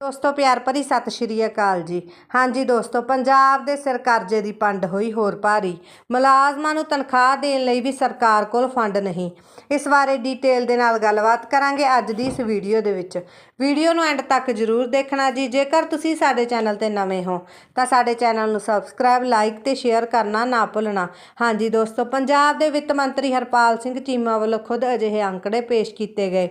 ਦੋਸਤੋ, ਪਿਆਰ ਭਰੀ ਸਤਿ ਸ਼੍ਰੀ ਅਕਾਲ ਜੀ। ਹਾਂਜੀ ਦੋਸਤੋ, ਪੰਜਾਬ ਦੇ ਸਿਰ ਕਰਜ਼ੇ ਦੀ ਪੰਡ ਹੋਈ ਹੋਰ ਭਾਰੀ। ਮੁਲਾਜ਼ਮਾਂ ਨੂੰ ਤਨਖਾਹ ਦੇਣ ਲਈ ਵੀ ਸਰਕਾਰ ਕੋਲ ਫੰਡ ਨਹੀਂ। ਇਸ ਬਾਰੇ ਡੀਟੇਲ ਦੇ ਨਾਲ ਗੱਲਬਾਤ ਕਰਾਂਗੇ ਅੱਜ ਦੀ ਇਸ ਵੀਡੀਓ ਦੇ ਵਿੱਚ। ਵੀਡੀਓ ਨੂੰ ਐਂਡ ਤੱਕ ਜਰੂਰ ਦੇਖਣਾ ਜੀ। ਜੇਕਰ ਤੁਸੀਂ ਸਾਡੇ ਚੈਨਲ ਤੇ ਨਵੇਂ ਹੋ, ਤਾਂ ਸਾਡੇ ਚੈਨਲ ਨੂੰ ਸਬਸਕ੍ਰਾਈਬ, ਲਾਈਕ ਤੇ ਸ਼ੇਅਰ ਕਰਨਾ ਨਾ ਭੁੱਲਣਾ। ਹਾਂਜੀ ਦੋਸਤੋ, ਪੰਜਾਬ ਦੇ ਵਿੱਤ ਮੰਤਰੀ ਹਰਪਾਲ ਸਿੰਘ ਚੀਮਾ ਵੱਲੋਂ ਖੁਦ ਅਜਿਹੇ ਅੰਕੜੇ ਪੇਸ਼ ਕੀਤੇ ਗਏ,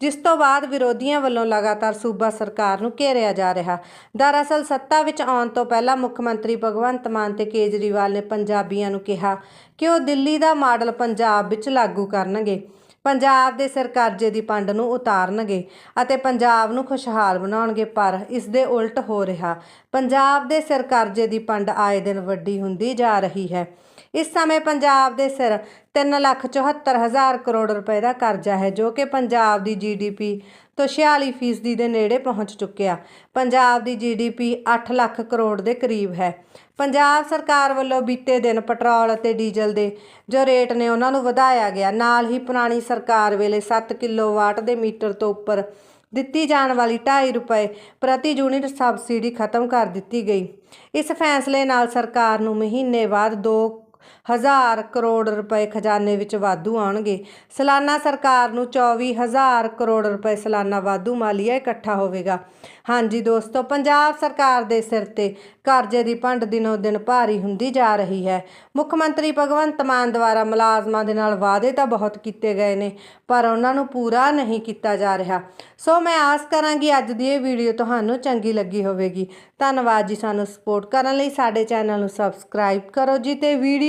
ਜਿਸ ਤੋਂ ਬਾਅਦ ਵਿਰੋਧੀਆਂ ਵੱਲੋਂ ਲਗਾਤਾਰ ਸੂਬਾ ਸਰਕਾਰ ਨੂੰ ਘੇਰਿਆ ਜਾ ਰਿਹਾ। ਦਰਅਸਲ ਸੱਤਾ ਵਿੱਚ ਆਉਣ ਤੋਂ ਪਹਿਲਾਂ ਮੁੱਖ ਮੰਤਰੀ ਭਗਵੰਤ ਮਾਨ ਤੇ ਕੇਜਰੀਵਾਲ ਨੇ ਪੰਜਾਬੀਆਂ ਨੂੰ ਕਿਹਾ ਕਿ ਉਹ ਦਿੱਲੀ ਦਾ ਮਾਡਲ ਪੰਜਾਬ ਵਿੱਚ ਲਾਗੂ ਕਰਨਗੇ। ਪੰਜਾਬ ਦੇ ਸਿਰ ਦੀ ਪੰਡ ਨੂੰ ਉਤਾਰਨਗੇ ਅਤੇ ਪੰਜਾਬ ਨੂੰ ਖੁਸ਼ਹਾਲ ਬਣਾਉਣਗੇ, ਪਰ ਇਸ ਦੇ ਉਲਟ ਹੋ ਰਿਹਾ। ਪੰਜਾਬ ਦੇ ਸਿਰ ਕਰਜ਼ੇ ਦੀ ਪੰਡ ਆਏ ਦਿਨ ਵੱਡੀ ਹੁੰਦੀ ਜਾ ਰਹੀ ਹੈ। ਇਸ ਸਮੇਂ ਪੰਜਾਬ ਦੇ ਸਿਰ 374000 ਕਰੋੜ ਰੁਪਏ ਦਾ ਕਰਜ਼ਾ ਹੈ, ਜੋ ਕਿ ਪੰਜਾਬ ਦੀ ਜੀਡੀਪੀ ਤੋਂ 46% ਫੀਸਦੀ ਦੇ ਨੇੜੇ ਪਹੁੰਚ ਚੁੱਕਿਆ। ਪੰਜਾਬ ਦੀ ਜੀਡੀਪੀ 8 ਲੱਖ ਕਰੋੜ ਦੇ ਕਰੀਬ ਹੈ। ਪੰਜਾਬ ਸਰਕਾਰ ਵੱਲੋਂ ਬੀਤੇ ਦਿਨ ਪੈਟਰੋਲ ਅਤੇ ਡੀਜ਼ਲ ਦੇ ਜੋ ਰੇਟ ਨੇ ਉਹਨਾਂ ਨੂੰ ਵਧਾਇਆ ਗਿਆ। ਨਾਲ ਹੀ ਪੁਰਾਣੀ ਸਰਕਾਰ ਵੇਲੇ 7 ਕਿਲੋਵਾਟ ਦੇ ਮੀਟਰ ਤੋਂ ਉੱਪਰ ਦਿੱਤੀ ਜਾਣ ਵਾਲੀ 2.5 ਰੁਪਏ ਪ੍ਰਤੀ ਯੂਨਿਟ ਸਬਸਿਡੀ ਖਤਮ ਕਰ ਦਿੱਤੀ ਗਈ। ਇਸ ਫੈਸਲੇ ਨਾਲ ਸਰਕਾਰ ਨੂੰ ਮਹੀਨੇ ਬਾਅਦ 2 ਹਜ਼ਾਰ ਕਰੋੜ ਰੁਪਏ ਖਜ਼ਾਨੇ ਵਿੱਚ ਵਾਧੂ ਆਉਣਗੇ। ਸਾਲਾਨਾ ਸਰਕਾਰ ਨੂੰ 24000 ਕਰੋੜ ਰੁਪਏ ਸਾਲਾਨਾ ਵਾਧੂ ਮਾਲੀਆ ਇਕੱਠਾ ਹੋਵੇਗਾ। ਹਾਂਜੀ ਦੋਸਤੋ, ਪੰਜਾਬ ਸਰਕਾਰ ਦੇ ਸਿਰ ਤੇ ਕਰਜ਼ੇ ਦੀ ਭੰਡ ਦਿਨੋ ਦਿਨ ਭਾਰੀ ਹੁੰਦੀ ਜਾ ਰਹੀ ਹੈ। ਮੁੱਖ ਮੰਤਰੀ ਭਗਵੰਤ ਮਾਨ ਦੁਆਰਾ ਮੁਲਾਜ਼ਮਾਂ ਦੇ ਨਾਲ ਵਾਅਦੇ ਤਾਂ ਬਹੁਤ ਕੀਤੇ ਗਏ ਨੇ, ਪਰ ਉਹਨਾਂ ਨੂੰ ਪੂਰਾ ਨਹੀਂ ਕੀਤਾ ਜਾ ਰਿਹਾ। ਸੋ ਮੈਂ ਆਸ ਕਰਾਂਗੀ ਅੱਜ ਦੀ ਇਹ ਵੀਡੀਓ ਤੁਹਾਨੂੰ ਚੰਗੀ ਲੱਗੀ ਹੋਵੇਗੀ। ਧੰਨਵਾਦ ਜੀ ਸਾਨੂੰ ਸਪੋਰਟ ਕਰਨ ਲਈ। ਸਾਡੇ ਚੈਨਲ ਨੂੰ ਸਬਸਕ੍ਰਾਈਬ ਕਰੋ ਜੀ ਤੇ